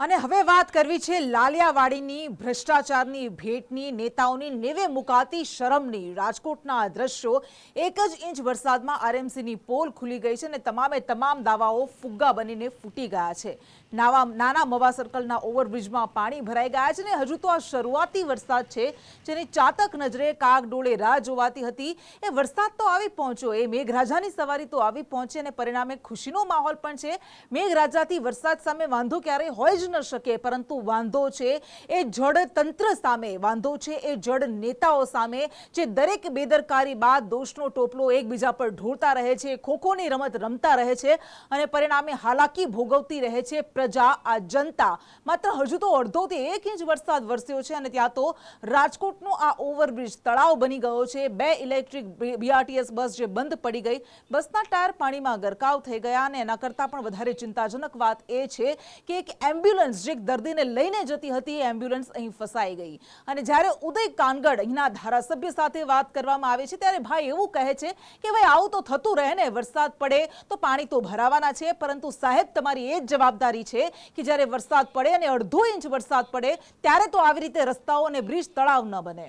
અને હવે વાત કરવી છે લાલિયાવાડીની ભ્રષ્ટાચારની ભેટની, નેતાઓની નેવે મુકાતી શરમની. રાજકોટના દ્રશ્યો એક જ ઇંચ વરસાદમાં આરએમસીની પોલ ખુલી ગઈ છે અને તમામે તમામ દાવાઓ ફુગ્ગા બનીને ફૂટી ગયા છે. નાવા નાના મવા સર્કલના ઓવરબ્રિજમાં પાણી ભરાઈ ગયા છે અને હજુ તો આ શરૂઆતી વરસાદ છે. જેની ચાતક નજરે કાગડોળે રાહ જોવાતી હતી. એ વરસાદ તો આવી પહોંચ્યો. એ મેઘરાજાની સવારી તો આવી પહોંચી અને પરિણામે ખુશીનો માહોલ પણ છે. મેઘરાજાથી વરસાદ સામે વાંધો ક્યારેય હોય જ ન શકે, પરંતુ વાંધો છે એ જડ તંત્ર સામે. વાંધો છે એ જડ નેતાઓ સામે, જે દરેક બેદરકારી બાદ દોષનો ટોપલો એકબીજા પર ઢોળતા રહે છે, ખોખોની રમત રમતા રહે છે અને પરિણામે હાલાકી ભોગવતી રહે છે. પ્રજા, આ જનતા. માત્ર હજુ તો અડધોથી એક ઇંચ વરસાદ વરસ્યો છે અને ત્યાં તો રાજકોટનો આ ઓવરબ્રિજ તળાવ બની ગયો છે. બે ઇલેક્ટ્રિક બીઆરટીએસ બસ જે બંધ પડી ગઈ, બસના ટાયર પાણીમાં ગરકાવ થઈ ગયા અને એના કરતાં પણ વધારે ચિંતાજનક વાત એ છે કે એક એમ્બ્યુલન્સ જે દર્દીને લઈને જતી હતી, એ એમ્બ્યુલન્સ અહીં ફસાઈ ગઈ. અને જ્યારે ઉદય કાનગડ, અહીંના ધારાસભ્ય સાથે વાત કરવામાં આવે છે, ત્યારે ભાઈ એવું કહે છે કે ભાઈ, આવું તો થતું રહે ને, વરસાદ પડે તો પાણી તો ભરાવાના છે, પરંતુ સાહેબ, તમારી એ જ જવાબદારી છે કે જ્યારે વરસાદ પડે અને અડધો ઇંચ વરસાદ પડે, ત્યારે તો આવી રીતે રસ્તાઓ અને બ્રિજ તળાવ ન બને.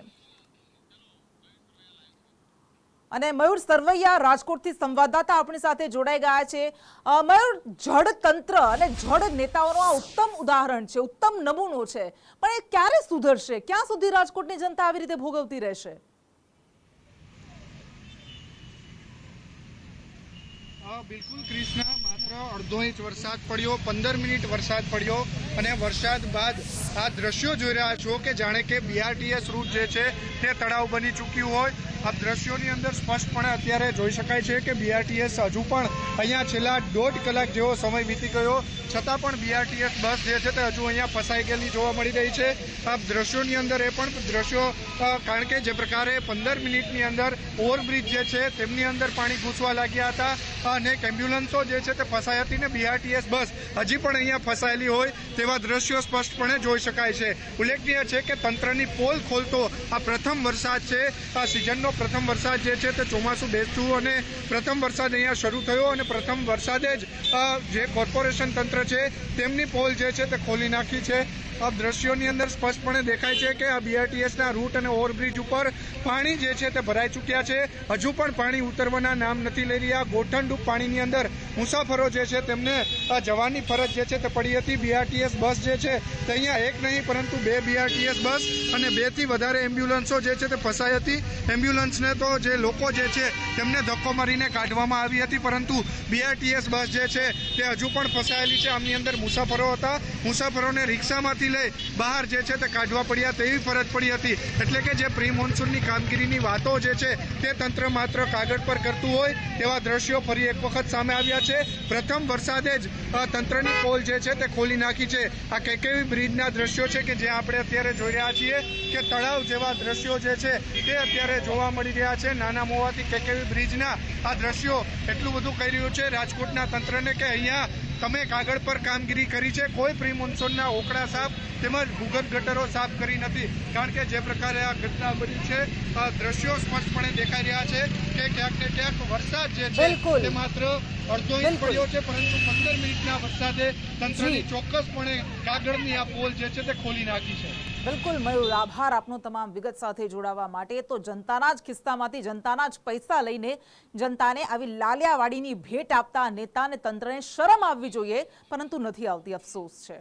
અને મયુર સરવૈયા રાજકોટથી સંવાદદાતા આપણી સાથે જોડાઈ ગયા છે. મયુર જળ તંત્ર અને જળ નેતાઓનું આ ઉત્તમ ઉદાહરણ છે, ઉત્તમ નમૂનો છે. પણ એ ક્યારે સુધરશે? ક્યાં સુધી રાજકોટની જનતા આવી રીતે ભોગવતી રહેશે? બિલકુલ કૃષ્ણ માત્ર અડધો ઇંચ વરસાદ પડ્યો, પંદર મિનિટ વરસાદ પડ્યો અને વરસાદ બાદ આ દ્રશ્યો જોઈ રહ્યા છો કે જાણે કે બીઆરટીએસ રૂટ જે છે તે તળાવ બની ચૂક્યું હોય. આ દ્રશ્યોની અંદર સ્પષ્ટપણે અત્યારે જોઈ શકાય છે કે બીઆરટીએસ હજુ પણ અહીંયા છેલ્લા દોઢ કલાક જેવો સમય વીતી ગયો. છતાં પણ બીઆરટીએસ બસ જે છે તે હજુ અહીંયા ફસાઈ ગયેલી જોવા મળી રહી છે. આ દ્રશ્યોની અંદર એ પણ દ્રશ્યો કારણ કે જે પ્રકારે પંદર મિનિટની અંદર ઓવરબ્રિજ જે છે તેમની અંદર પાણી ઘૂસવા લાગ્યા હતા. અનેક એમ્બ્યુલન્સો જે છે તે ફસાઈ હતી ને બીઆરટીએસ બસ હજી પણ અહીંયા ફસાયેલી હોય તેવા દ્રશ્યો સ્પષ્ટપણે જોઈ શકાય છે. ઉલ્લેખનીય છે કે તંત્રની પોલ ખોલતો આ પ્રથમ વરસાદ છે. આ સિઝનનો પ્રથમ વરસાદ જે છે તે ચોમાસું બેસતું અને પ્રથમ વરસાદ અહીંયા શરૂ થયો અને પ્રથમ વરસાદે જ જે કોર્પોરેશન તંત્ર છે તેમની પોલ જે છે તે ખોલી નાખી છે. આ દ્રશ્યોની અંદર સ્પષ્ટપણે દેખાય છે કે આ બીઆરટીએસના રૂટ અને ઓવરબ્રિજ ઉપર પાણી જે છે તે ભરાઈ ચૂક્યા છે. હજુ પણ પાણી ઉતરવાના નામ નથી લઈ રહ્યા. ગોઠણડૂબ પાણીની અંદર મુસાફરો જે છે તેમને જવાની ફરજ જે છે તે પડી હતી. બીઆરટીએસ બસ જે છે તે અહીંયા એક નહીં, પરંતુ બે બીઆરટીએસ બસ અને બેથી વધારે એમ્બ્યુલન્સો જે છે તે ફસાઈ હતી. એમ્બ્યુલન્સને તો જે લોકો જે છે તેમને ધક્કો મારીને કાઢવામાં આવી હતી, પરંતુ બીઆરટીએસ બસ જે છે તે હજુ પણ ફસાયેલી છે. આમની અંદર મુસાફરો હતા. મુસાફરોને રિક્ષામાંથી લઈ બહાર જે છે તે કાઢવા પડ્યા તેવી ફરજ પડી હતી. એટલે કે જે પ્રી મોન્સૂનની કામગીરીની વાતો જે છે તે તંત્ર માત્ર કાગળ પર કરતું હોય તેવા દ્રશ્યો ફરી એક વખત સામે આવ્યા છે. પ્રથમ વરસાદે જ તંત્રની પોલ જે છે તે ખોલી નાખી છે. આ કેકેવી બ્રિજના દ્રશ્યો છે કે જે આપણે અત્યારે જોઈ રહ્યા છીએ કે તળાવ જેવા દ્રશ્યો જે છે તે અત્યારે જોવા મળી રહ્યા છે. નાના મોવાથી કેકેવી બ્રિજના આ દ્રશ્યો એટલું બધું કહી રહ્યું છે. રાજકોટના તંત્રને કે અહીંયા તમે કાગળ પર કામગીરી કરી છે. કોઈ પ્રી મોન્સૂનના ઓકડા સાફ તેમજ ભૂગર્ભ ગટરો સાફ કરી નથી. કારણ કે જે પ્રકારે આ ઘટના બની છે આ દ્રશ્યો સ્પષ્ટપણે દેખાઈ રહ્યા છે કે ક્યાંક ને ક્યાંક વરસાદ જે છે. તે માત્ર અડધો ઇંચ પડ્યો છે પરંતુ પંદર મિનિટના વરસાદે તંત્રની ચોક્કસપણે કાગળની આ પોલ જે છે તે ખોલી નાખી છે. બિલકુલ મયુર આભાર આપનો તમામ વિગત સાથે જોડાવા માટે. તો જનતાના જ ખિસ્સામાંથી જનતાના જ પૈસા લઈને જનતાને આવી લાલિયાવાડીની ભેટ આપતા નેતા અને તંત્રને શરમ આવવી જોઈએ પરંતુ નથી આવતી અફસોસ છે.